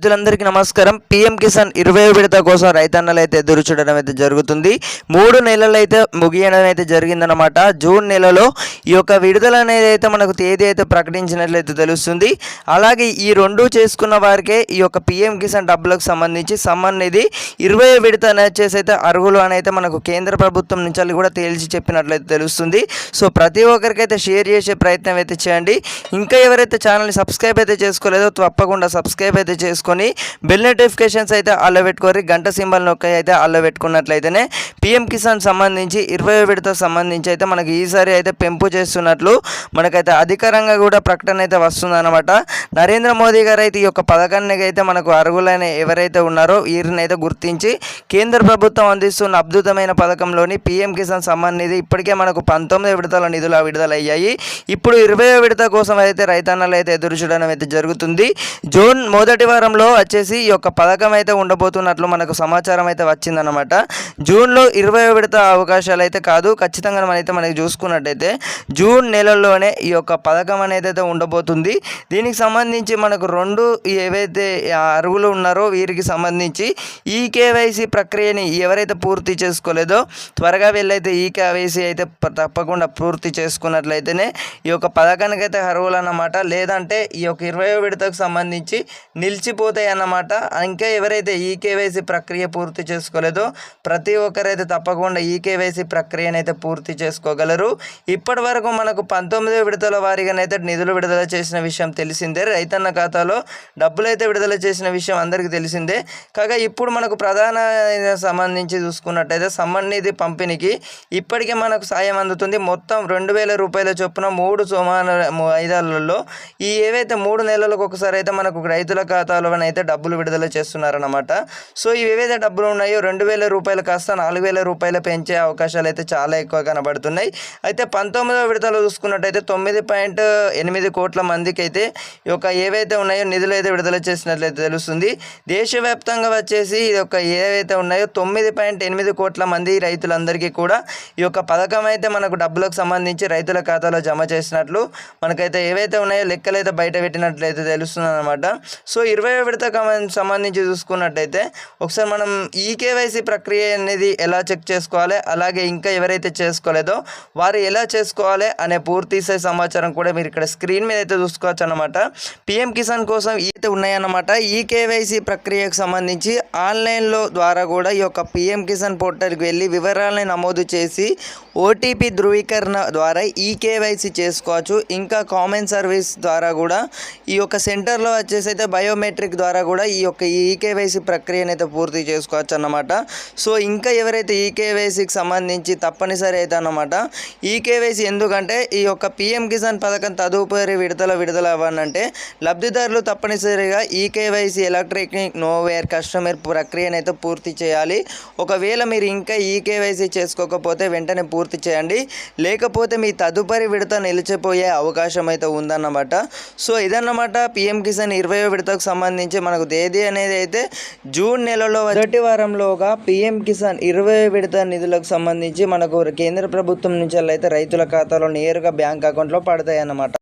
రైతులందరికీ నమస్కారం. పిఎం కిసాన్ ఇరవై విడత కోసం రైతన్నలు అయితే ఎదురు చూడడం అయితే జరుగుతుంది. మూడు నెలలు అయితే ముగియడం అయితే జరిగిందనమాట జూన్ నెలలో ఈ యొక్క విడుదల అనేది అయితే మనకు తేదీ అయితే ప్రకటించినట్లయితే తెలుస్తుంది. అలాగే ఈ రెండు చేసుకున్న వారికే ఈ యొక్క పిఎం కిసాన్ డబ్బులకు సంబంధించి సమ్మన్ అనేది ఇరవై విడత వచ్చేసి అయితే అర్హులు అనైతే మనకు కేంద్ర ప్రభుత్వం నుంచి కూడా తేల్చి చెప్పినట్లయితే తెలుస్తుంది. సో ప్రతి ఒక్కరికైతే షేర్ చేసే ప్రయత్నం అయితే చేయండి. ఇంకా ఎవరైతే ఛానల్ని సబ్స్క్రైబ్ అయితే చేసుకోలేదో తప్పకుండా సబ్స్క్రైబ్ అయితే చేసుకో చేసుకొని బెల్ నోటిఫికేషన్స్ అయితే అల్ల పెట్టుకొని గంట సింబల్ నొక్కి అయితే అల్ల పెట్టుకున్నట్లయితేనే పిఎం కిసాన్ సంబంధించి ఇరవై విడత సంబంధించి అయితే మనకి ఈసారి అయితే పెంపు చేస్తున్నట్లు మనకైతే అధికారంగా కూడా ప్రకటన అయితే వస్తుందన్నమాట. నరేంద్ర మోదీ గారు అయితే ఈ యొక్క పథకానికి అయితే మనకు అర్హులైన ఎవరైతే ఉన్నారో వీరిని అయితే గుర్తించి కేంద్ర ప్రభుత్వం అందిస్తున్న అద్భుతమైన పథకంలోని పిఎం కిసాన్ సమ్మాన్ నిధి ఇప్పటికే మనకు పంతొమ్మిది విడతల నిధులు విడుదలయ్యాయి. ఇప్పుడు ఇరవై విడత కోసం అయితే రైతన్నలు అయితే ఎదురు చూడడం అయితే జరుగుతుంది. జూన్ మొదటి వారంలో వచ్చేసి ఈ యొక్క పథకం అయితే ఉండబోతున్నట్లు మనకు సమాచారం అయితే వచ్చిందనమాట జూన్లో ఇరవై విడత అవకాశాలు అయితే కాదు ఖచ్చితంగా మనైతే మనకి చూసుకున్నట్టయితే జూన్ నెలలోనే ఈ యొక్క పథకం అనేది అయితే ఉండబోతుంది. దీనికి సంబంధించి మనకు రెండు ఏవైతే అరువులు ఉన్నారో వీరికి సంబంధించి ఈ కేవైసీ ప్రక్రియని ఎవరైతే పూర్తి చేసుకోలేదో త్వరగా వెళ్ళైతే ఈ కేవైసీ అయితే తప్పకుండా పూర్తి చేసుకున్నట్లయితేనే ఈ యొక్క పథకానికి అయితే అర్హులు అన్నమాట లేదంటే ఈ యొక్క ఇరవై విడతకు సంబంధించి పోతాయి అన్నమాట ఇంకా ఎవరైతే ఈ కేవైసీ ప్రక్రియ పూర్తి చేసుకోలేదో ప్రతి ఒక్కరైతే తప్పకుండా ఈ కేవైసీ ప్రక్రియను అయితే పూర్తి చేసుకోగలరు. ఇప్పటి వరకు మనకు పంతొమ్మిదో విడతల వారీగానైతే నిధులు విడుదల చేసిన విషయం తెలిసిందే. రైతన్న ఖాతాలో డబ్బులు అయితే విడుదల చేసిన విషయం అందరికీ తెలిసిందే. కాగా ఇప్పుడు మనకు ప్రధాన సంబంధించి చూసుకున్నట్టయితే సమ్మన్ నిధి పంపిణీకి ఇప్పటికే మనకు సాయం అందుతుంది. మొత్తం రెండు వేల రూపాయల చొప్పున మూడు సోమాన ము- ఐదాళ్ళలో ఈ ఏవైతే మూడు నెలలకు ఒకసారి అయితే మనకు రైతుల ఖాతాలో అయితే డబ్బులు విడుదల చేస్తున్నారన్నమాట. సో ఇవి ఏవైతే డబ్బులు ఉన్నాయో. రెండు వేల రూపాయలు కాస్త నాలుగు వేల రూపాయలు పెంచే అవకాశాలు అయితే చాలా ఎక్కువ కనబడుతున్నాయి. అయితే పంతొమ్మిదవ విడతలో చూసుకున్నట్టయితే తొమ్మిది పాయింట్ ఎనిమిది కోట్ల మందికి అయితే ఈ యొక్క ఏవైతే ఉన్నాయో నిధులు అయితే విడుదల చేసినట్లయితే తెలుస్తుంది. దేశవ్యాప్తంగా వచ్చేసి ఈ యొక్క ఏవైతే ఉన్నాయో తొమ్మిది పాయింట్ ఎనిమిది కోట్ల మంది రైతులందరికీ కూడా ఈ యొక్క పథకం అయితే మనకు డబ్బులకు సంబంధించి రైతుల ఖాతాలో జమ చేసినట్లు మనకైతే ఏవైతే ఉన్నాయో లెక్కలు అయితే బయట పెట్టినట్లయితే తెలుస్తుంది అనమాట సో ఇరవై విడత సంబంధించి చూసుకున్నట్టయితే ఒకసారి మనం ఈ కేవైసీ ప్రక్రియ అనేది ఎలా చెక్ చేసుకోవాలి అలాగే ఇంకా ఎవరైతే చేసుకోలేదో వారు ఎలా చేసుకోవాలి అనే పూర్తి సమాచారం కూడా మీరు ఇక్కడ స్క్రీన్ మీద అయితే చూసుకోవచ్చు అనమాట పిఎం కిసాన్ కోసం అయితే ఉన్నాయన్నమాట. ఈ కేవైసీ ప్రక్రియకు సంబంధించి ఆన్లైన్లో ద్వారా కూడా ఈ యొక్క పిఎం కిసాన్ పోర్టల్కి వెళ్ళి వివరాలని నమోదు చేసి ఓటీపీ ధృవీకరణ ద్వారా ఈ కేవైసీ చేసుకోవచ్చు. ఇంకా కామన్ సర్వీస్ ద్వారా కూడా ఈ యొక్క సెంటర్లో వచ్చేసి అయితే బయోమెట్రిక్ ద్వారా కూడా ఈ యొక్క ఈ కేవైసీ ప్రక్రియను అయితే పూర్తి చేసుకోవచ్చు అన్నమాట. సో ఇంకా ఎవరైతే ఈ కేవైసీకి సంబంధించి తప్పనిసరి అయితే అన్నమాట ఈ కేవైసీ ఎందుకంటే ఈ యొక్క పిఎం కిసాన్ పథకం తదుపరి విడతల విడుదల అవ్వాలంటే లబ్ధిదారులు తప్పనిసరిగా ఈ కేవైసీ నోవేర్ కస్టమర్ ప్రక్రియను అయితే పూర్తి చేయాలి. ఒకవేళ మీరు ఇంకా ఈ కేవైసీ చేసుకోకపోతే వెంటనే పూర్తి చేయండి. లేకపోతే మీ తదుపరి విడత నిలిచిపోయే అవకాశం అయితే ఉందన్నమాట. సో ఇదన్నమాట పిఎం కిసాన్ ఇరవై విడతకు సంబంధించి మనకు తేదీ అనేది అయితే జూన్ నెలలో మొదటి వారంలోగా పిఎం కిసాన్ ఇరవై విడత నిధులకు సంబంధించి మనకు కేంద్ర ప్రభుత్వం నుంచి అయితే రైతుల ఖాతాలో నేరుగా బ్యాంక్ అకౌంట్లో పడతాయి అన్నమాట